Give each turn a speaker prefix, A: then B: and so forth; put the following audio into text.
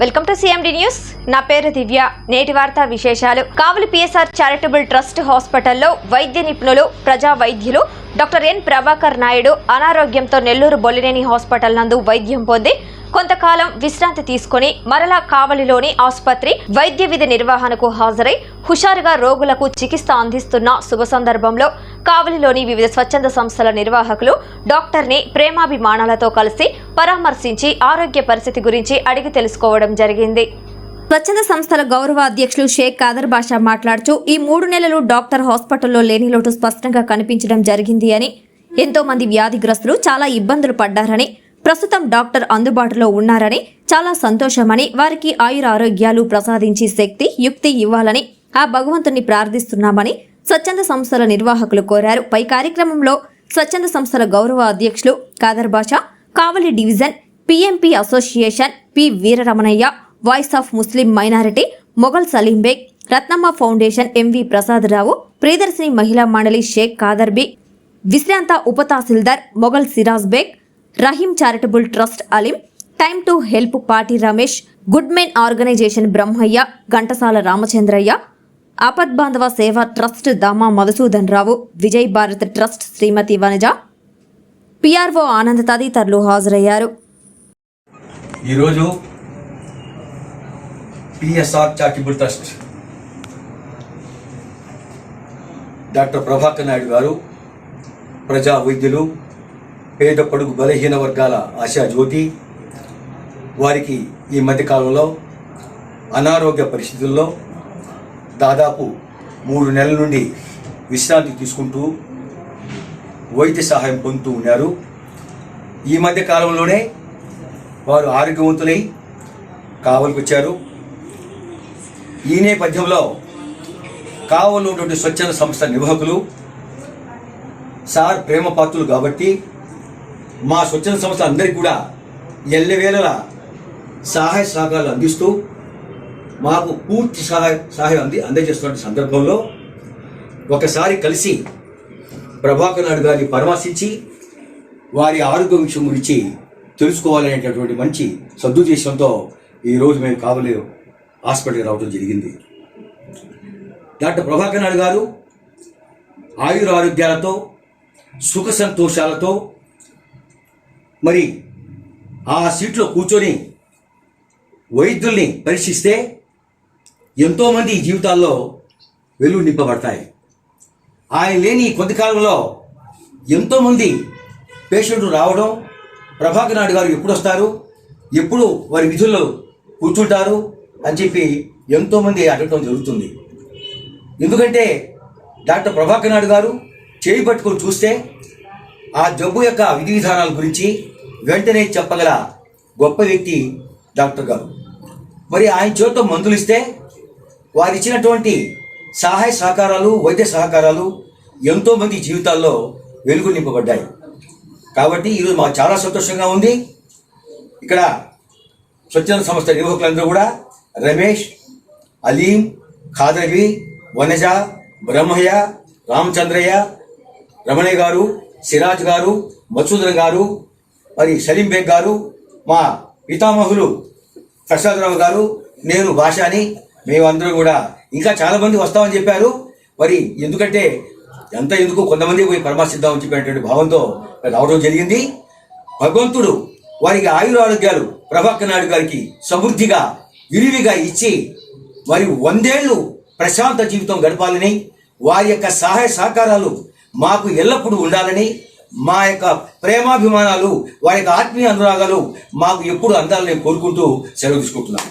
A: Welcome to CMD news నా పేరు దివ్య. నేటి వార్తా విశేషాలు. కావలి పిఎస్ఆర్ చారిటబుల్ ట్రస్ట్ హాస్పిటల్లో వైద్య నిపుణులు ప్రజా వైద్యులు డాక్టర్ ఎన్ ప్రభాకర్ నాయుడు అనారోగ్యంతో నెల్లూరు బొల్లినేని హాస్పిటల్ నందు వైద్యం పొంది కొంతకాలం విశ్రాంతి తీసుకుని మరలా కావలిలోని ఆసుపత్రి వైద్య విధి నిర్వహణకు హాజరై హుషారుగా రోగులకు చికిత్స అందిస్తున్న శుభ సందర్భంలో కావలిలోని వివిధ స్వచ్ఛంద సంస్థల నిర్వాహకులు డాక్టర్ని ప్రేమాభిమానాలతో కలిసి పరామర్శించి ఆరోగ్య పరిస్థితి గురించి అడిగి తెలుసుకోవడం జరిగింది. స్వచ్ఛంద సంస్థల గౌరవ అధ్యక్షులు షేక్ కాదర్ బాషా మాట్లాడుతూ ఈ మూడు నెలలు డాక్టర్ హాస్పిటల్లో లేని లోటు స్పష్టంగా కనిపించడం జరిగింది అని. ఎంతో మంది వ్యాధిగ్రస్తులు చాలా ఇబ్బందులు పడ్డారని ప్రస్తుతం డాక్టర్ అందుబాటులో ఉన్నారని చాలా సంతోషమని వారికి ఆయుర ఆరోగ్యాలు ప్రసాదించి శక్తి యుక్తి ఇవ్వాలని ఆ భగవంతుని ప్రార్థిస్తున్నామని స్వచ్ఛంద సంస్థల నిర్వాహకులు కోరారు. పై కార్యక్రమంలో స్వచ్ఛంద సంస్థల గౌరవ అధ్యక్షులు Khader Basha Kavali division PMP association P Veeraramanaiah voice of Muslim minority Mughal Saleem Baig Ratnamma foundation MV Prasadarao Priyadarshini Mahila Mandali Sheikh Khaderbi విశ్రాంత ఉప తహసీల్దార్ Mughal Siraj Baig Rahim charitable trust Aleem time to help party Ramesh good men organisation Brahmaiah Ghantasala Ramachandraiah Apad Bandhava Seva trust Dama Madhusudan Rao Vijay Bharat trust Shrimati Vanaja PRO Anand తదితరులు హాజరయ్యారు.
B: ఈరోజు PSR charitable trust doctor Prabhakar Naidu గారు ప్రజా వైద్యులు పేద పడుగు బలహీన వర్గాల ఆశా జ్యోతి వారికి ఈ మధ్యకాలంలో అనారోగ్య పరిస్థితుల్లో దాదాపు మూడు నెలల నుండి విశ్రాంతి తీసుకుంటూ వైద్య సహాయం పొందుతూ ఉన్నారు. ఈ మధ్య కాలంలోనే వారు ఆరోగ్యవంతులై కావలికి ఈ నేపథ్యంలో కావలు ఉన్నటువంటి స్వచ్ఛంద సంస్థ నిర్వాహకులు సార్ ప్రేమ పాత్రులు కాబట్టి మా స్వచ్ఛంద సంస్థ అందరికీ కూడా ఎల్లవేళలా సహాయ సహకారాలు అందిస్తూ మాకు పూర్తి సహాయ సహాయం అంది అందజేస్తున్న సందర్భంలో ఒకసారి కలిసి ప్రభాకర్ నాయుడు గారిని పరామర్శించి వారి ఆరోగ్య విషయం గురించి తెలుసుకోవాలనేటటువంటి మంచి సదుద్దేశంతో ఈరోజు మేము కావలి హాస్పిటల్కి రావడం జరిగింది. డాక్టర్ ప్రభాకర్ నాయుడు గారు ఆయుర ఆరోగ్యాలతో సుఖ సంతోషాలతో మరి ఆ సీట్లో కూర్చొని వైద్యుల్ని పరీక్షిస్తే ఎంతోమంది జీవితాల్లో వెలుగు నింపబడతాయి. ఆయన లేని కొద్ది కాలంలో ఎంతోమంది పేషెంట్లు రావడం ప్రభాకర్ నాయుడు గారు ఎప్పుడు వస్తారు ఎప్పుడు వారి విధుల్లో కూర్చుంటారు అని చెప్పి ఎంతోమంది అడగటం జరుగుతుంది. ఎందుకంటే డాక్టర్ ప్రభాకర్ నాయుడు గారు చేయి పట్టుకొని చూస్తే ఆ జబ్బు యొక్క విధి విధానాల గురించి వెంటనే చెప్పగల గొప్ప వ్యక్తి డాక్టర్ గారు. మరి ఆయన చేతితో మందులు ఇస్తే వారు ఇచ్చినటువంటి సహాయ సహకారాలు వైద్య సహకారాలు ఎంతోమంది జీవితాల్లో వెలుగు నింపబడ్డాయి. కాబట్టి ఈరోజు మాకు చాలా సంతోషంగా ఉంది. ఇక్కడ స్వచ్ఛంద సంస్థ నిర్వాహకులందరూ కూడా రమేష్ అలీం ఖాదవి వనజ బ్రహ్మయ్య రామచంద్రయ్య రమణయ్య గారు సిరాజ్ గారు మధుసూదన్ గారు మరి సలీం బేగ్ గారు మా పితామహులు ప్రసాదరావు గారు నేను భాషాని మేమందరూ కూడా ఇంకా చాలా మంది వస్తామని చెప్పారు. మరి ఎందుకంటే ఎంత ఎందుకు కొంతమంది పోయి పరామర్శిద్దామని చెప్పినటువంటి భావంతో రావడం జరిగింది. భగవంతుడు వారికి ఆయుర ఆరోగ్యాలు ప్రభాకర్ నాయుడు గారికి సమృద్ధిగా విరివిగా ఇచ్చి మరి వందేళ్ళు ప్రశాంత జీవితం గడపాలని వారి యొక్క సహాయ సహకారాలు మాకు ఎల్లప్పుడూ ఉండాలని మా యొక్క ప్రేమాభిమానాలు వారి యొక్క ఆత్మీయ అనురాగాలు మాకు ఎప్పుడు అందాలని కోరుకుంటూ సెలవు తీసుకుంటున్నాను